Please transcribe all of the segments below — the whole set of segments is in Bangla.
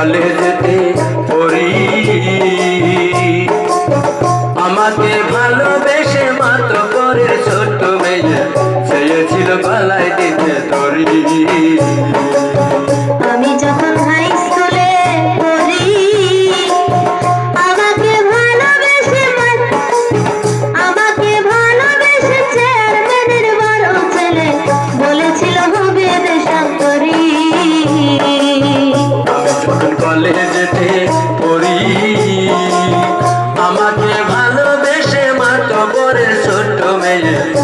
কলেজেতে পড়ি। আমাকে ভালোবেসে মাত করে ছোট্ট মেয়ে চেয়েছিল গলায় দিতে ধরি। Hallelujah.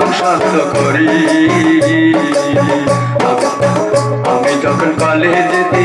নাম করি। আমি যখন কলেজে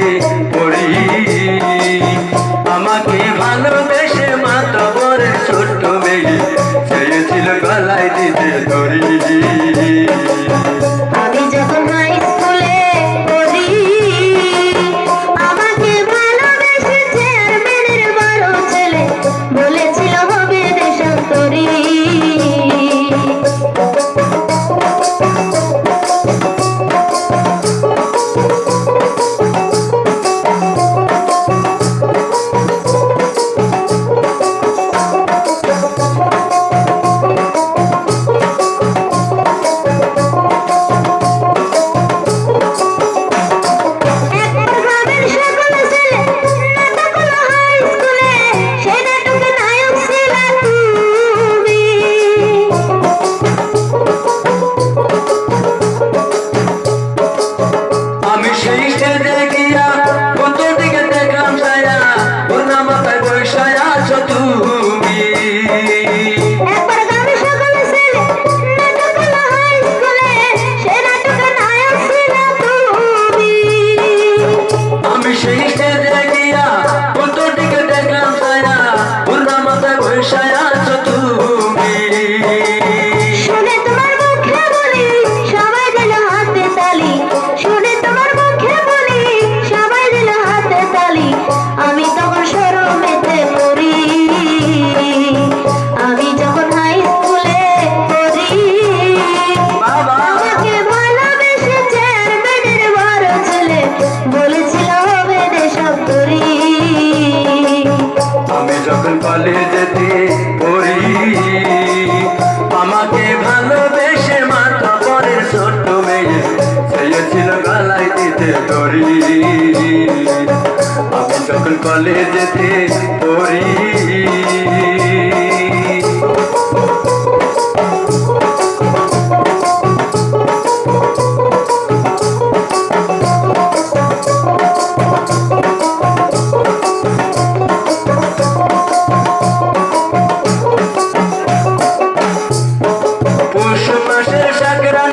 acha tu পড়ি আমি যখন কলেজেতে পড়ি পুষ মাসের সাগরা